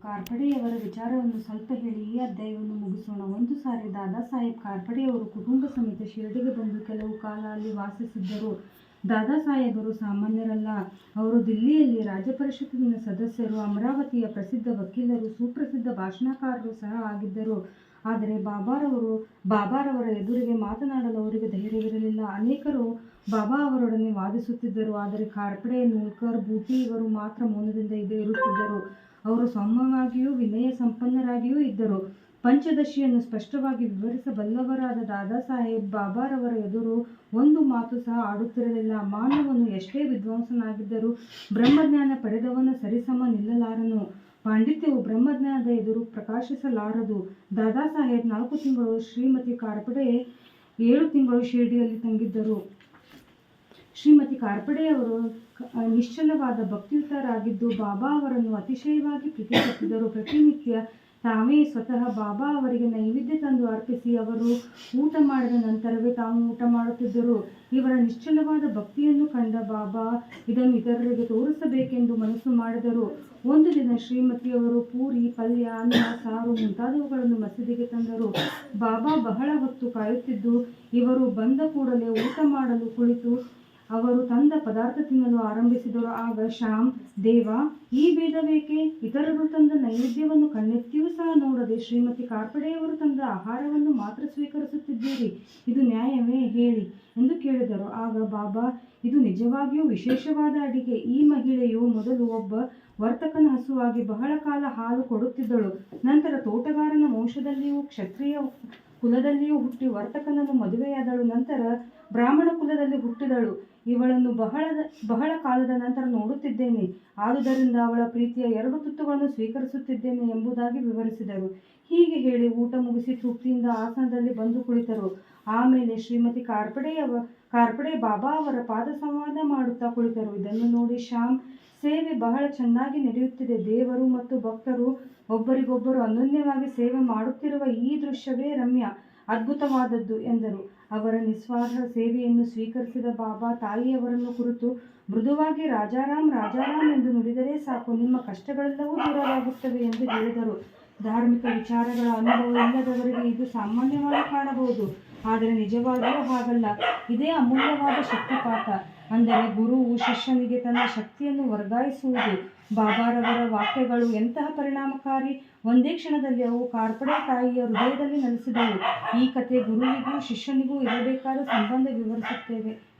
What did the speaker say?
ಕಾರ್ಪಡೆಯವರ ವಿಚಾರವನ್ನು ಸ್ವಲ್ಪ ಹೇಳಿ ಈ ಅಧ್ಯಾಯವನ್ನು ಮುಗಿಸೋಣ. ಒಂದು ಸಾರಿ ದಾದಾ ಸಾಹೇಬ್ ಕಾರ್ಪಡೆಯವರು ಕುಟುಂಬ ಸಮೇತ ಶಿರಡಿಗೆ ಬಂದು ಕೆಲವು ಕಾಲ ಅಲ್ಲಿ ವಾಸಿಸಿದ್ದರು. ದಾದಾ ಸಾಹೇಬರು ಸಾಮಾನ್ಯರಲ್ಲ. ಅವರು ದಿಲ್ಲಿಯಲ್ಲಿ ರಾಜ್ಯಪರಿಷತ್ತಿನ ಸದಸ್ಯರು, ಅಮರಾವತಿಯ ಪ್ರಸಿದ್ಧ ವಕೀಲರು, ಸುಪ್ರಸಿದ್ಧ ಭಾಷಣಕಾರರು ಸಹ ಆಗಿದ್ದರು. ಆದರೆ ಬಾಬಾರವರು, ಬಾಬಾರವರ ಎದುರಿಗೆ ಮಾತನಾಡಲು ಅವರಿಗೆ ಧೈರ್ಯವಿರಲಿಲ್ಲ. ಅನೇಕರು ಬಾಬಾ ಅವರೊಡನೆ ವಾದಿಸುತ್ತಿದ್ದರು. ಆದರೆ ಕಾರ್ಪಡೆ ನೂಲ್ಕರ್, ಬೂಟಿ ಇವರು ಮಾತ್ರ ಮೌನದಿಂದ ಇದೇ ಇರುತ್ತಿದ್ದರು. ಅವರು ಸೌಮ್ಯವಾಗಿಯೂ ವಿನಯ ಸಂಪನ್ನರಾಗಿಯೂ ಇದ್ದರು. ಪಂಚದಶಿಯನ್ನು ಸ್ಪಷ್ಟವಾಗಿ ವಿವರಿಸಬಲ್ಲವರಾದ ದಾದಾ ಸಾಹೇಬ್ ಬಾಬಾರವರ ಎದುರು ಒಂದು ಮಾತು ಸಹ ಆಡುತ್ತಿರಲಿಲ್ಲ. ಮಾನವನು ಎಷ್ಟೇ ವಿದ್ವಾಂಸನಾಗಿದ್ದರೂ ಬ್ರಹ್ಮಜ್ಞಾನ ಪಡೆದವನ ಸರಿಸಮ ನಿಲ್ಲಲಾರನು. ಪಾಂಡಿತ್ಯವು ಬ್ರಹ್ಮಜ್ಞಾನದ ಎದುರು ಪ್ರಕಾಶಿಸಲಾರದು. ದಾದಾ ಸಾಹೇಬ್ ನಾಲ್ಕು ತಿಂಗಳು ಶ್ರೀಮತಿ ಕಾರ್ಪಡೆ, ಏಳು ತಿಂಗಳು ಶಿರಡಿಯಲ್ಲಿ ತಂಗಿದ್ದರು. ಶ್ರೀಮತಿ ಕಾರ್ಪಡೆಯವರು ನಿಶ್ಚಲವಾದ ಭಕ್ತಿಯುತರಾಗಿದ್ದು ಬಾಬಾ ಅವರನ್ನು ಅತಿಶಯವಾಗಿ ಪ್ರೀತಿಸುತ್ತಿದ್ದರು. ಪ್ರತಿನಿತ್ಯ ತಾವೇ ಸ್ವತಃ ಬಾಬಾ ಅವರಿಗೆ ನೈವೇದ್ಯ ತಂದು ಅರ್ಪಿಸಿ ಅವರು ಊಟ ಮಾಡಿದ ನಂತರವೇ ತಾವು ಊಟ ಮಾಡುತ್ತಿದ್ದರು. ಇವರ ನಿಶ್ಚಲವಾದ ಭಕ್ತಿಯನ್ನು ಕಂಡ ಬಾಬಾ ಇದನ್ನು ಇತರರಿಗೆ ತೋರಿಸಬೇಕೆಂದು ಮನಸ್ಸು ಮಾಡಿದರು. ಒಂದು ದಿನ ಶ್ರೀಮತಿಯವರು ಪೂರಿ, ಪಲ್ಯ, ಅನ್ನ, ಸಾರು ಮುಂತಾದವುಗಳನ್ನು ಮಸೀದಿಗೆ ತಂದರು. ಬಾಬಾ ಬಹಳ ಹೊತ್ತು ಕಾಯುತ್ತಿದ್ದು ಇವರು ಬಂದ ಕೂಡಲೇ ಊಟ ಮಾಡಲು ಕುಳಿತು ಅವರು ತಂದ ಪದಾರ್ಥ ತಿನ್ನಲು ಆರಂಭಿಸಿದರು. ಆಗ ಶ್ಯಾಮ್, ದೇವ, ಈ ಭೇದವೇಕೆ? ಇತರರು ತಂದ ನೈವೇದ್ಯವನ್ನು ಕಣ್ಣೆತ್ತಿಯೂ ಸಹ ನೋಡದೆ ಶ್ರೀಮತಿ ಕಾರ್ಪಡೆಯವರು ತಂದ ಆಹಾರವನ್ನು ಮಾತ್ರ ಸ್ವೀಕರಿಸುತ್ತಿದ್ದೀರಿ. ಇದು ನ್ಯಾಯವೇ? ಹೇಳಿ ಎಂದು ಕೇಳಿದರು. ಆಗ ಬಾಬಾ, ಇದು ನಿಜವಾಗಿಯೂ ವಿಶೇಷವಾದ ಅಡಿಗೆ. ಈ ಮಹಿಳೆಯು ಮೊದಲು ಒಬ್ಬ ವರ್ತಕನ ಹಸುವಾಗಿ ಬಹಳ ಕಾಲ ಹಾಲು ಕೊಡುತ್ತಿದ್ದಳು. ನಂತರ ತೋಟಗಾರನ ವಂಶದಲ್ಲಿಯೂ ಕ್ಷತ್ರಿಯ ಕುಲದಲ್ಲಿಯೂ ಹುಟ್ಟಿ ವರ್ತಕನನ್ನು ಮದುವೆಯಾದಳು. ನಂತರ ಬ್ರಾಹ್ಮಣ ಕುಲದಲ್ಲಿ ಹುಟ್ಟಿದಳು. ಇವಳನ್ನು ಬಹಳ ಬಹಳ ಕಾಲದ ನಂತರ ನೋಡುತ್ತಿದ್ದೇನೆ. ಆದುದರಿಂದ ಅವಳ ಪ್ರೀತಿಯ ಎರಡು ತುತ್ತುಗಳನ್ನು ಸ್ವೀಕರಿಸುತ್ತಿದ್ದೇನೆ ಎಂಬುದಾಗಿ ವಿವರಿಸಿದರು. ಹೀಗೆ ಹೇಳಿ ಊಟ ಮುಗಿಸಿ ತೃಪ್ತಿಯಿಂದ ಆಸನದಲ್ಲಿ ಬಂದು ಕುಳಿತರು. ಆಮೇಲೆ ಶ್ರೀಮತಿ ಕಾರ್ಪಡೆಯವ ಕಾರ್ಪಡೆ ಬಾಬಾ ಅವರ ಪಾದ ಸಂವಾದ ಮಾಡುತ್ತಾ ಕುಳಿತರು. ಇದನ್ನು ನೋಡಿ ಶ್ಯಾಮ್, ಸೇವೆ ಬಹಳ ಚೆನ್ನಾಗಿ ನಡೆಯುತ್ತಿದೆ. ದೇವರು ಮತ್ತು ಭಕ್ತರು ಒಬ್ಬರಿಗೊಬ್ಬರು ಅನನ್ಯವಾಗಿ ಸೇವೆ ಮಾಡುತ್ತಿರುವ ಈ ದೃಶ್ಯವೇ ರಮ್ಯ. ಅದ್ಭುತವಾದದ್ದು ಎಂದರು. ಅವರ ನಿಸ್ವಾರ್ಥ ಸೇವೆಯನ್ನು ಸ್ವೀಕರಿಸಿದ ಬಾಬಾ ತಾಯಿಯವರನ್ನು ಕುರಿತು ಮೃದುವಾಗಿ ರಾಜಾರಾಮ್ ರಾಜಾರಾಮ್ ಎಂದು ನುಡಿದರೆ ಸಾಕು, ನಿಮ್ಮ ಕಷ್ಟಗಳೆಲ್ಲವೂ ದೂರವಾಗುತ್ತವೆ ಎಂದು ಹೇಳಿದರು. ಧಾರ್ಮಿಕ ವಿಚಾರಗಳ ಅನುಭವ ಇಲ್ಲದವರಿಗೆ ಇದು ಸಾಮಾನ್ಯವಾಗಿ ಕಾಣಬಹುದು. ಆದರೆ ನಿಜವಾಗಿಯೂ ಹಾಗಲ್ಲ. ಇದೇ ಅಮೂಲ್ಯವಾದ ಶಕ್ತಿಪಾತ. ಅಂದರೆ ಗುರುವು ಶಿಷ್ಯನಿಗೆ ತನ್ನ ಶಕ್ತಿಯನ್ನು ವರ್ಗಾಯಿಸುವುದು. ಬಾಬಾರವರ ವಾಕ್ಯಗಳು ಎಂತಹ ಪರಿಣಾಮಕಾರಿ? ಒಂದೇ ಕ್ಷಣದಲ್ಲಿ ಅವು ಕಾರ್ಪಡೆ ತಾಯಿಯ ಹೃದಯದಲ್ಲಿ ನೆಲೆಸಿದವು. ಈ ಕಥೆ ಗುರುವಿಗೂ ಶಿಷ್ಯನಿಗೂ ಇರಬೇಕಾದ ಸಂಬಂಧ ವಿವರಿಸುತ್ತೇವೆ.